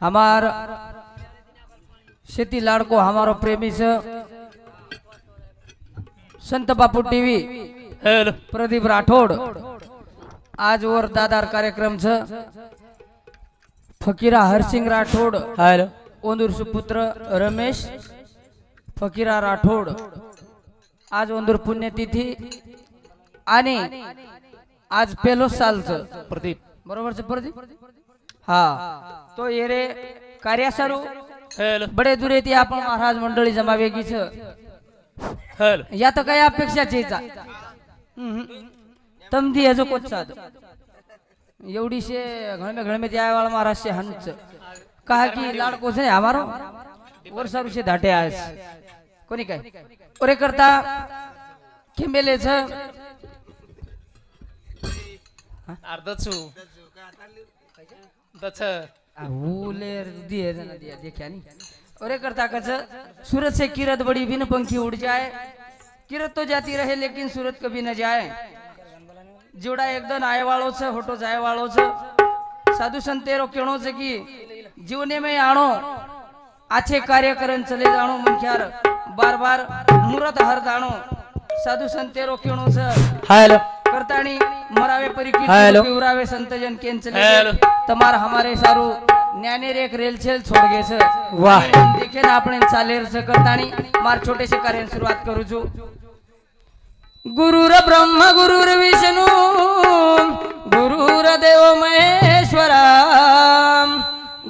हमार शेती लाडको हमारो प्रेमीस संत बापू टीव्ही प्रदीप राठोड। आज वर दादार कार्यक्रम च फकीरा हरसिंग राठोड ओंदूर सुपुत्र रमेश फकीरा राठोड। आज ओंदूर पुण्यतिथी। आणि आज पेलो सालच प्रदीप। बरोबरच प्रदीप? હા તો એ રે કાર્ય સારું हेलो बडे दुरेती आपण महाराज मंडळी जमा वेगळी छ हेलो या तर काही अपेक्षा चेचा तमदी हजो कोच साध एवढीशे घळमे घळमे त्या वाळा महाराज शे हनुच कहा की लाडको છે हमारो वर सारू शे धाटे आज कोणी काय ओरे करता किंबेले छ अर्धचू दच और करता कच सूरत से किरत बड़ी बिन पंखी उड़ जाए किरत तो जाती रहे लेकिन सूरत कभी न जाए जोड़ा एकदम आए वालों से होटो जाए वालों से साधु संतेरो केणो से की जीवने में आणो आछे कार्य करन चले जाणो मनख्यार बार बार मुरत हर जाणो साधु संतेरो केणो से हेलो करताणी मरावे परिकी संत संतजन केंचले. तमार हमारे सारू ज्ञानेर एक रेलचेल छोड़ गए सर. वाह. देखे ना आपण चालेर सकताणी मार छोटे से कार्य शुरुआत करू जो. गुरुर ब्रह्म गुरुर विष्णू गुरुर देव महेश्वरा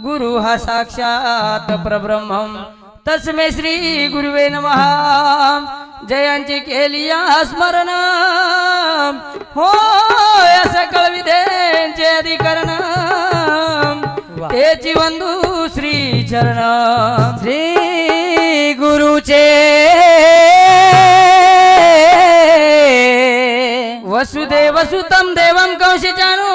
गुरु हा साक्षात परब्रह्म तस्मे श्री गुरुवे नमः. जयांची केली स्मरण. हो सकळ विधेंचे अधिकरण. तेची वंदू श्री चरण. श्री गुरुचे वसुदेव सुतम देवम कौशिचाणूर्वर्धनम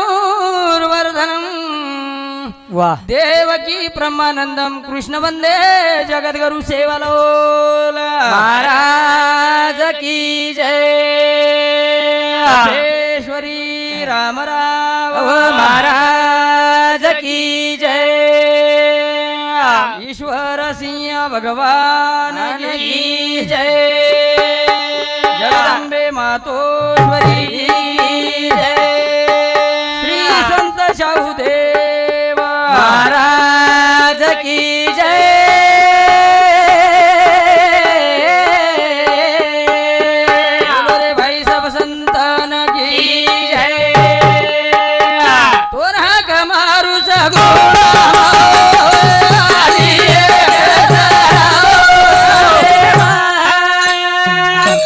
वाह देवकी ब्रह्मानंदम कृष्ण वंदे जगद्गुरु सेवालोला. भगवान की जय। जगदंबे मातोश्वरी।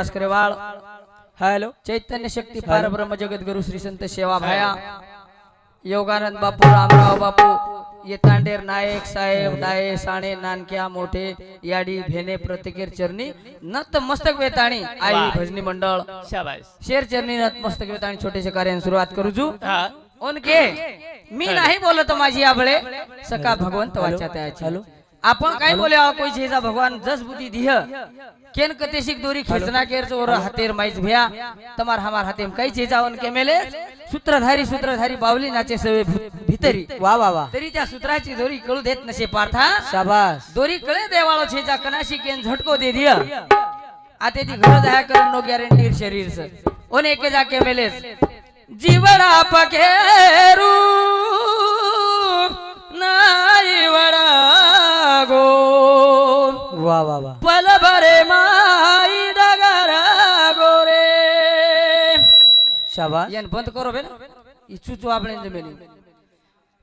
चराचर मास करे वाळ हॅलो. चैतन्य शक्ती पार ब्रह्म जगत गुरु श्री संत सेवा भाया. योगानंद बापू रामराव बापू येतांडेर नायक साहेब डाये साणे नानक्या मोठे याडी भेने प्रत्येकेर चरणी नत मस्तक वेताणी आई भजनी मंडळ. शेर चरणी नत मस्तक वेताणी छोटेसे कार्याने सुरुवात करू जू. उनके मी नाही बोलत माझी आबळे. सका भगवंत वाचा त्याची. आपण काय बोले आहो कोई चीजा भगवान जस बुद्धि दिह। केन कते दोरी खेचना केर चोर हातेर माइज भ्या। तमार हमार हाते में कई चीजा उनके मेले। सूत्रधारी सूत्रधारी बावली नाचे सवे भितरी। वा वा वा। तरी त्या सूत्राची दोरी कळू देत नसे पार्था। शाबास। दोरी कळे देवाळो छेचा कनाशी केन झटको दे दिया आते ती घर दया कर नो गॅरंटी शरीर से। ओने के जाके मेलेस। जीवडा पखेरू। नाही বাহ বাহ বাহ পয়লা বারে মাই ডাগারা গোরে। শাবাশ ইয়ান বন্ধ করো বেন ইচ্ছু তো আপনি জমেনি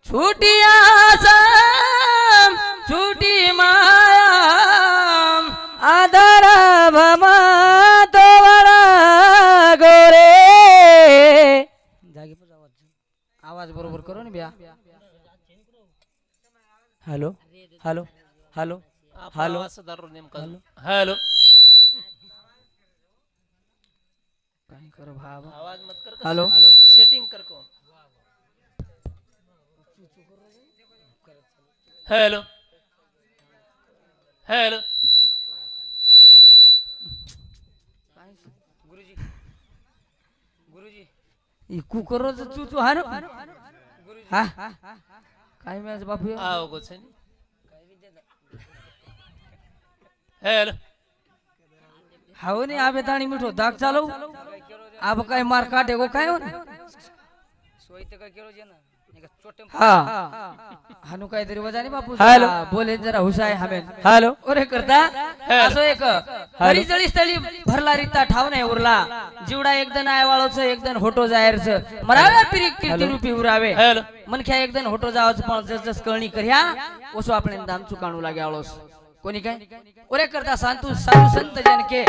ছুটি আসাম ছুটি মায়াম আদার ভামা তোরা গোরে। आवाज बरोबर करो ना बिया hello hello hello hello? Hello? काय करो भाव? आवाज मत कर हॅलो? सेटिंग कर कोण? हॅलो? हॅलो? ई कुकरो चू चू हानो हा? काय मॅच बापू? हाव ने आबे ताणी मिठो दाग चालव। आब काय मार काटे गो काय हानू? काहीतरी वजाने बापू हॅलो. हा, बोले जरा हुशाय हमेन। हॅलो। ओरे करता असो एक हरी जळी स्थळी भरला रिता ठाव नाही उरला। जिवडा एकदन आयवाळोच एकदन होटो जायरच। मरावे पिरी कीर्ती रूपी उरावे। हॅलो। मनख्या एकदन होटो जावच पण जस जस कळणी कर्या ओसो आपण दाम चुकाणू लागे आळोस। कोणी काय? ओरे करता सांतू साधू संत जनके.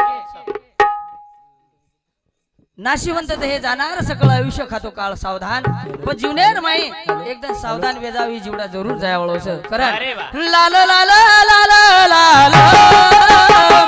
नाशिवंत हे जाणार सकळ आयुष्य खातो काळ सावधान. पण जीवनेर माई एकदम सावधान वेजावी जीवडा जरूर जायवळोस करा अरे वा. लाल लाल लाल लाल लाल.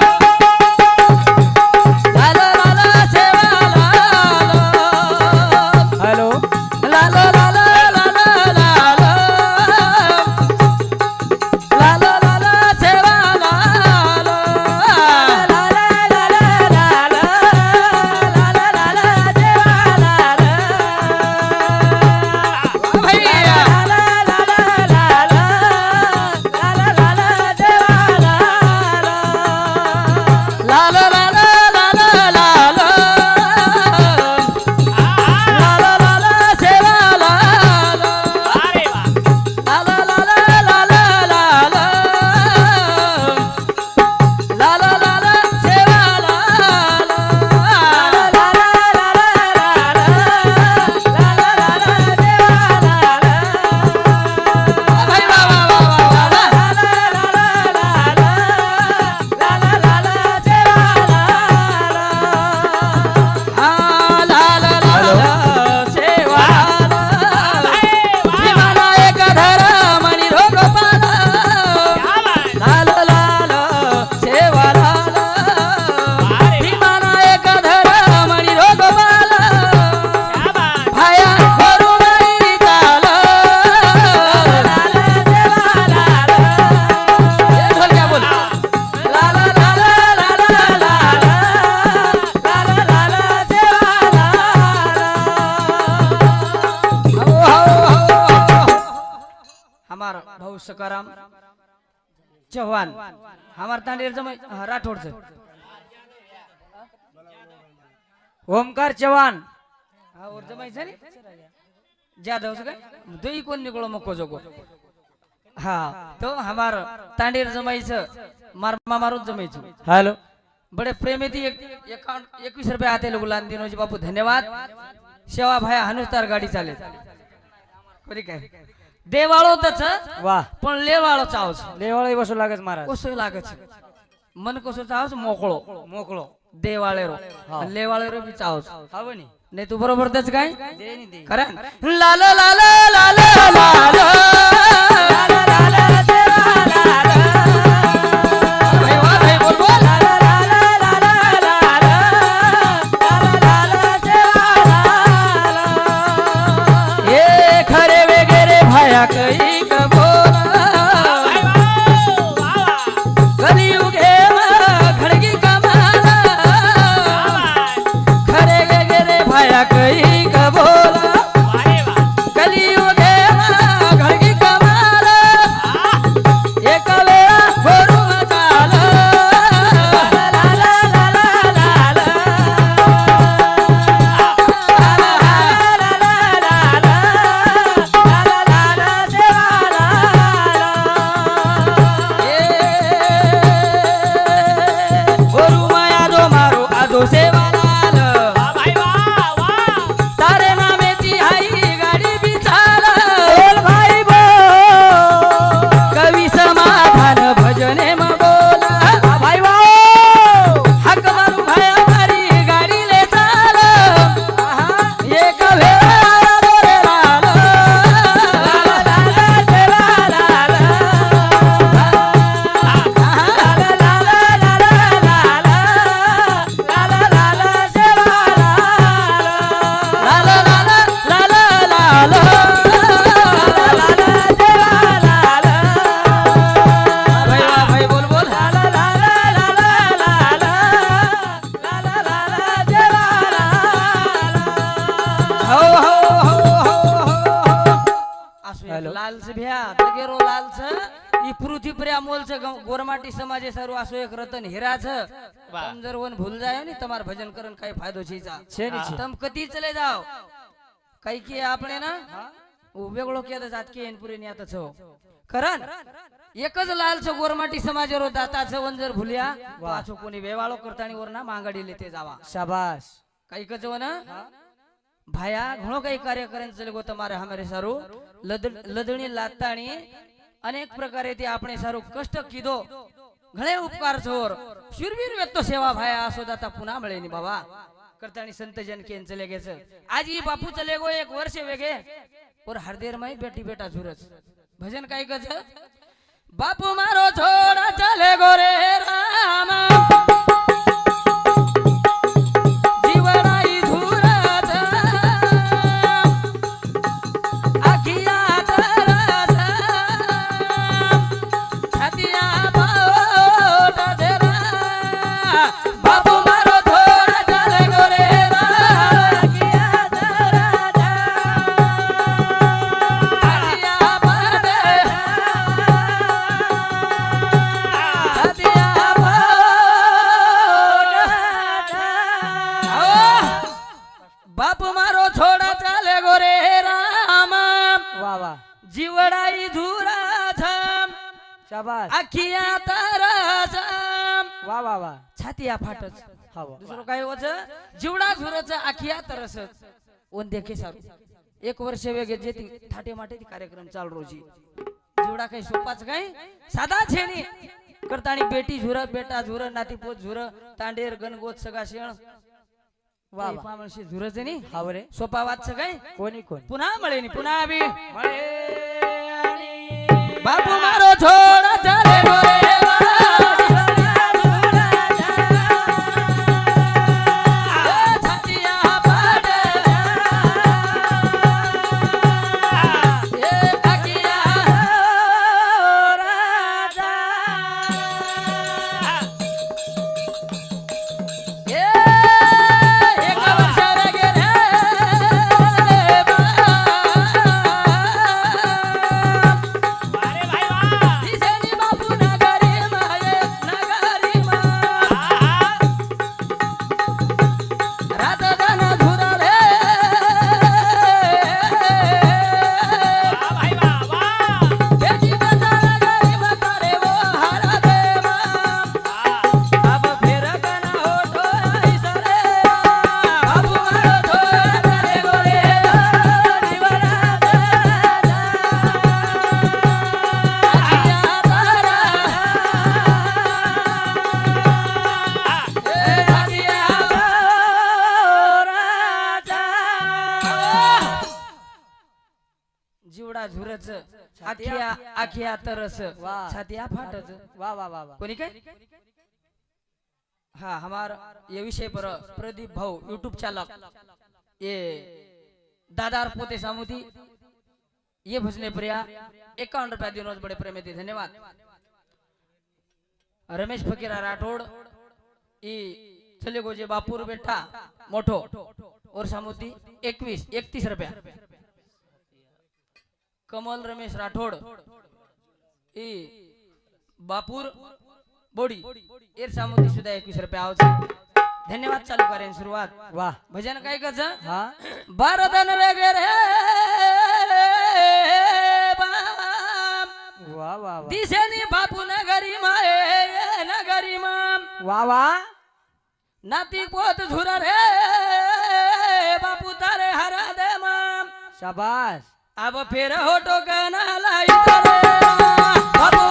La la राठोडचं Omkar Chavan. हा काय? दोई कोण निकळो मको जोगो? हा तो हमार तांडेर जमाईचं मारमा मारून जमाईचं. हॅलो. बड़े प्रेम थी एक अकाउंट एकवीस रुपये आते लोग लान दिनोजी बापू धन्यवाद. सेवा भाया हनुस्तार गाडी चालेल. कोणी काय? देवाळो तच वा. पण लेवाळो चावच देवाळी बसू लागत महाराज. कसं लागत मन कसं चावच मोकळो. मोकळो. देवाळेरो. हा. लेवाळेरो बी चावच. हवं नी. नाही तू बरोबर त्याच काय? खरं लाल लाल लाल लाल. कधी चले जाओ। काही की आपण ना? उभे ओळख केलं जात की एनपुरे खरं एकच लाल चो गोरमाटी समाजावर दाता चवन जर भुलिया। वाचो कोणी वेवाळो करता आणि वर ना मांगडी लिहिते जावा। शाबास। काही कच व भाया घोण काही कार्य करेन चले गो तुम्हारे हमारे सारू। लदणी लादता अनेक प्रकारे ते आपण सारू कष्ट किदो घळे उपकार चोर शिरवीर व्यक्त सेवा भाया असो दाता पुन्हा मिळेनी बाबा। करता आणि संत जनके यांचं लेगेच. आज ही बापूचं लेगो एक वर्ष वेगळे. और हरदेर माई बेटी बेटा झुरच भजन काय गज बापू मारो थोड़ा चले गोरे रामा. जीवडा झुरच आखिया तरस. ओन देखे सर एक वर्ष वेगळे जे ती थाटे माटे कार्यक्रम चाल रोजी. जीवडा काही सोपाच काही साधा छेनी. करता बेटी झुर बेटा झुर नातीपोत झुर तांडेर गणगोत सगा शेण वाशी झुरच नाही हावरे सोपा वाच काय? कोणी कोण? पुन्हा मळेनी पुन्हा आम्ही. बापू मारो छोड. वा. छातिया फाटच वाह वाह वाह वाह कोणी काय? हाँ हमार ये विषय पर प्रदीप भाऊ यूट्यूब चालक. ये दादार पोते सामुदी. ये भजने प्रिया. एकावन्न रुपया दिनोज बड़े प्रेम थे धन्यवाद. रमेश फकीरा राठोड. ई चले गोजे बापूर बेटा मोठो. और सामुदी एकवीस एकतीस रुपया. कमल रमेश राठोड. ई बापूर बोडी एर सामुदी सुद्धा एकवीस रुपया आवच. धन्यवाद चालू करेन सुरुवात. वाह भजन काय कच हा. भारतन वगैरे वाह वाह दिसेनी बापू नगरी माये नगरी माम. वाह वाह नाती पोत झुरा रे. बापू तारे हरा दे माम. शाबाश अब फिर होटो गाना लाई तारे बापू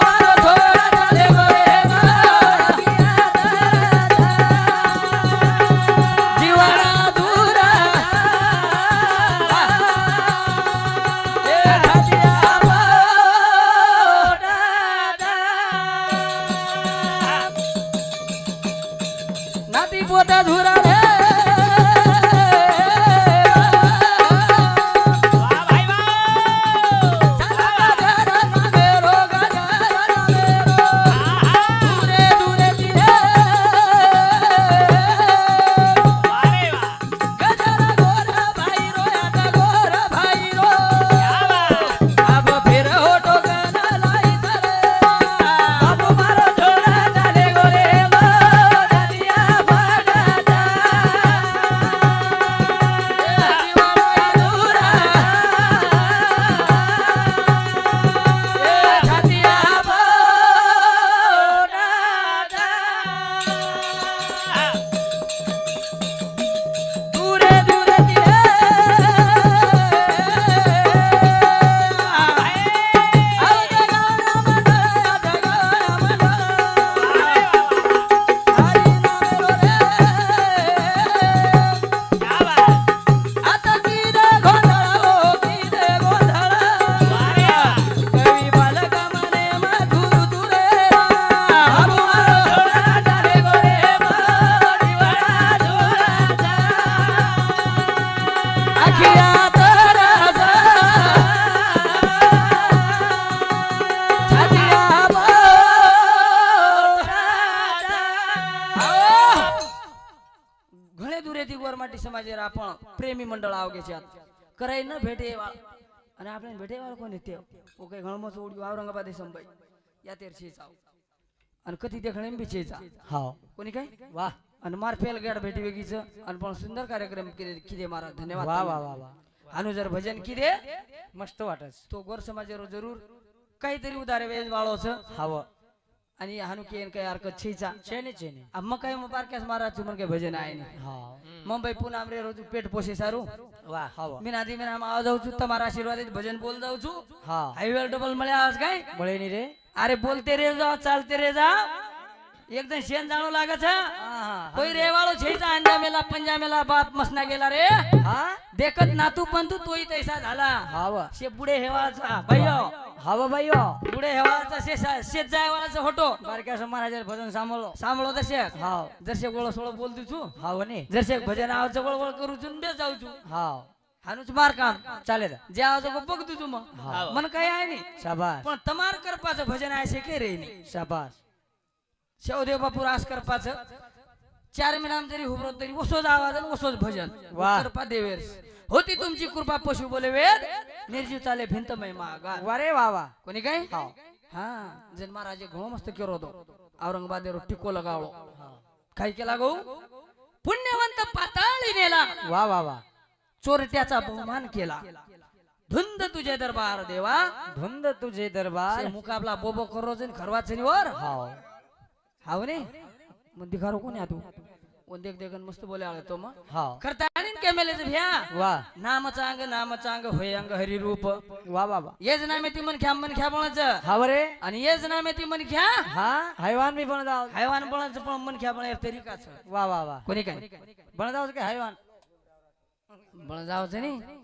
અને આપણે બેઠે વાળો કોને તે ઓ કઈ ઘણમાં છોડ્યું ઔરંગાબાદ સંભાઈ યાતેર છે જાવ અને કથી દેખણ એમ બી છે જા હા કોની કઈ વાહ અને માર ફેલ ગેડ બેઠી વેગી છે અને પણ સુંદર કાર્યક્રમ કીધે મારા ધન્યવાદ વાહ વાહ વાહ આનું જર ભજન કીધે મસ્ત વાટસ તો ગોર સમાજરો જરૂર કાहीतरी उदारे वेज वाळो हावं आणि हनुकी काही हरकत छीचा छेने छेने अब मग काय महाराज चुमर के भजन आहे मुंबई पुणे रे रोज पेट पोसे सारू. वा. मी नादी मी नाम आवाज जाऊ तुम्हाला आशीर्वाद भजन बोल जाऊ छू हा. हायवे डबल मळे आवाज काय? मळे नी रे. अरे बोलते रे जा चालते रे जा. एकदम शेण जाणू लागत हा. कोई रेवाळो झेचा अंजा मेला पंजा मेला बाप मसना गेला रे. देखत नातू पण तू तोही तैसा झाला. हावा. शे बुडे हेवाळाचा भाईयो हवा भाईयो पुढे हेवाळाचा शेत शेत जायवाचा होटो बारक्या महाराजाला भजन सांभाळो सांभाळो तसे हाव. जसे गोळ सोळ बोल दिसू हाव वने जसे भजन आवाज जवळ वळ करू चुन बे जाऊ चू हाव. हानूच मार काम चालेल जे. आवाज बघ तू मग. मन काय आहे नाही शाबास. पण तमार करपाचं भजन आहे शे के रे शाबास. शेवदेव बापूर आस करपाचं. चार महिना जरी हुबरो तरी वसोज आवाज आणि वसोज भजन. करपा देवेर होती तुमची कृपा पशु बोले वेद. निर्जीव चाले भिंत मै मागा वारे वा वा. कोणी काय? हाव. हा. जन महाराजे घणो मस्त केलो होतो. औरंगाबाद टिको लगावलो काय केला गो? पुण्यवंत पाताळी नेला. वा वा वा. चोरट्याचा बहुमान केला. धुंद तुझे दरबार देवा. धुंद तुझे दरबार. मुकाबला बोबो करो जन खरवा चरीवर हाव. हाव ने? मग दिखारो कोणी तू? कोण देख देखन मस्त बोले आले तो मग. हाव करता भ्या? वा. नाम चांग नाम चांग होय अंग हरी रूप. वा वा वा. येच नामे ती मन घ्या मन घ्या बोलायचं. हाव रे आणि येच नामे ती मन घ्या. हा हैवान भी बन जाओ हैवान बोलायचं पण मन घ्या बोलाय तरी काच. वा वा वा. कोणी काय? बन जाओ के हैवान? बळ जावचं नाही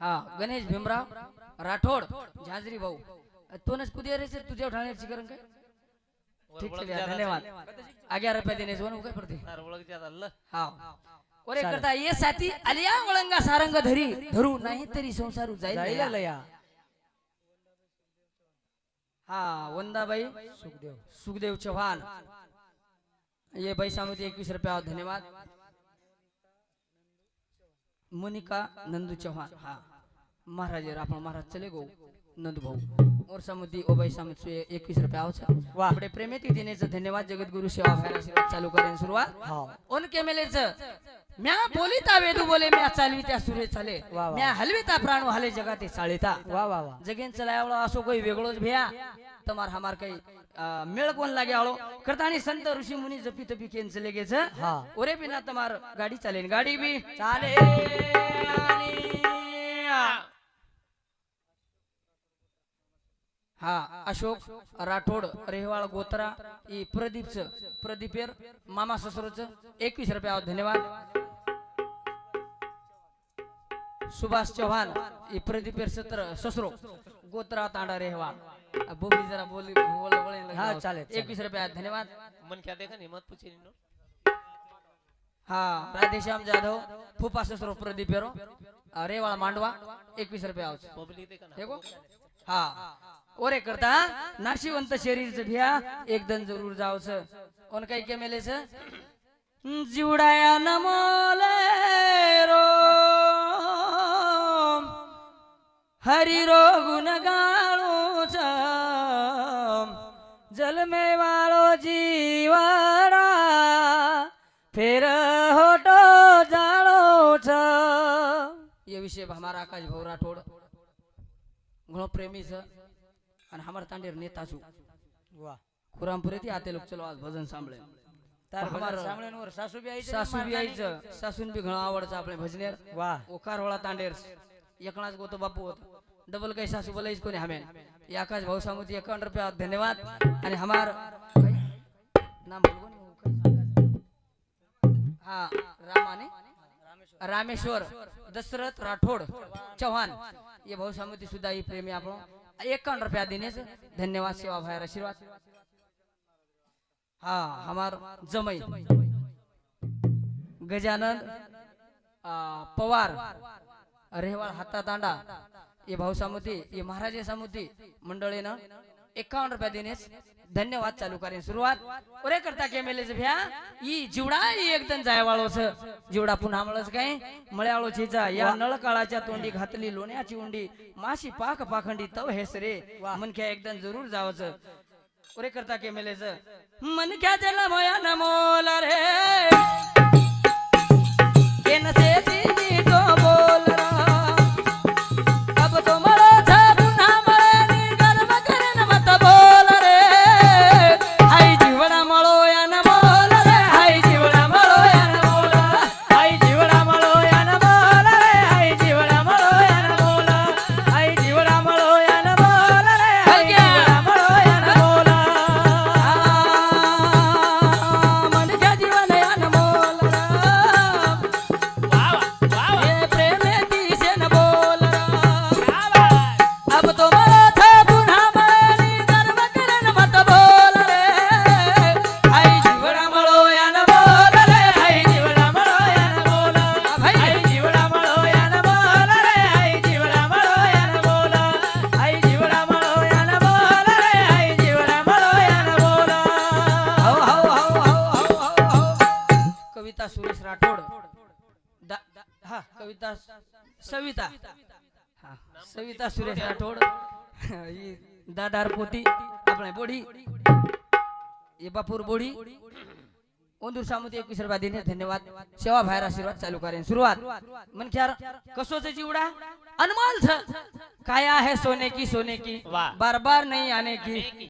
हा गणेश भीमराव राठोड झाजरी भाऊ. तोनच कुदे रे तुझ्या ठाण्याची करण काय? ठीक भैया, धन्यवाद. ग्यारह रुपये देने से पडते. हा करता ये साथी वळंगा सारंग धरी धरू नाही तरी संसारू जाईल लया. हा वंदाबाई सुखदेव. सुखदेव चौहान ये पैशामध्ये एकवीस रुपया धन्यवाद. मोनिका नंदू चौहान हा. महाराज आपण महाराज चले गो. नंदू भाऊ और समुद्री ओ पैशामध्ये एकवीस रुपया आवश्यक वाह. पुढे प्रेमेती देण्याचं धन्यवाद जगद्गुरु सेवा भायरा आशीर्वाद चालू करेन सुरुवात. हा. ओन केमेलेच. म्या बोलिता वेदू बोले म्या चालवी त्या सुरे चाले. म्या हलविता प्राणू हाले जगाते चाळिता. वा वा वा. जगेन चलावळो असो काही वेगळोच भ्या. तमार हमार काही अं, मेळ कोण लागे आळो करता आणि संत ऋषी मुनी जपी तपी केन चले गेच. हा. ओरे बिना तमार गाडी चालेन. गाडी बी चाले हा अशोक राठोड रेहवाळ गोत्रा ई प्रदीपच प्रदीपेर मामा ससरोच एकवीस रुपया धन्यवाद सुभाष चव्हाण ई प्रदीपेर सत्र ससरो गोत्रा तांडा रेहवाळ आ, बोबडी जरा बोली हा. चालेल. एकवीस रुपया धन्यवाद मन क्या देखा नहीं मत पूछे नो हा राधेश्याम जाधव फुपा ससरो प्रदीपेरो रेवाळ मांडवा एकवीस रुपया. पब्लिक देखा? हा ओरे करता नाशिवंत शरीरच भ्या एकदम जरूर जावस. कोण काही केमेलेच जिवडाया नमोले रो हरी रो गुण गाळूच जलमे वाळो जीवारा फेर होटो जाळोच. ये विषय हमारा आकाश भाऊ राठोड घणो प्रेमी छ आणि हमार तांडेर नेता छु. वा. खुरामपुरे ती आते लोक चलो आज भजन सांभळे. तार हमार सामळ्यांवर सासू बी आईचे सासू बी आईचं सासून बी घणं आवडचं आपले भजनेर. वा. ओकार होळा तांडेर. एकणाच गोतो बापू डबल काही सासू बोलायच कोणी हमेन ये आकाश भाऊ सांगू ती एकावन्न रुपया धन्यवाद. आणि हमार काय? नाम. हा रामाने. रामेश्वर दशरथ राठोड चौहान ये भाऊ सामुती सुद्धा ही प्रेमी आपण. एकावन्न रुपया देने से धन्यवाद सेवा भाई आशीर्वाद। हा हमार जमई गजानन पवार रेहवाळ हाता तांडा ये भाऊ सामुती ये महाराजे सामुती मंडळीनं एकावन्न रुपया देनेस धन्यवाद चालू करेन. सुरुवात ओरे करता के मेलेच भ्या. ई जिवडा एकदम जायवाळोच. जिवडा पुन्हा मळच काय? मळ्याळो चिचा या नळ काळाच्या तोंडी घातली लोण्याची उंडी. माशी पाक पाखंडी तव हेसरे मनख्या एकदम जरूर जावच. ओरे करता के मेलेच मनख्या त्याला मोया नमोला रे. केन से दादार पोती આપણે બોડી એ બાપુર બોડી ઓંદુર સામુતી એકવીસ રૂપિયા દઈને ધન્યવાદ સેવા ભાઈર આશીર્વાદ ચાલુ કરે सुरुवात मन ख्यार कसो से जीवड़ा अनमोल छ काया है सोने की सोने की वाह। बार बार नहीं आने की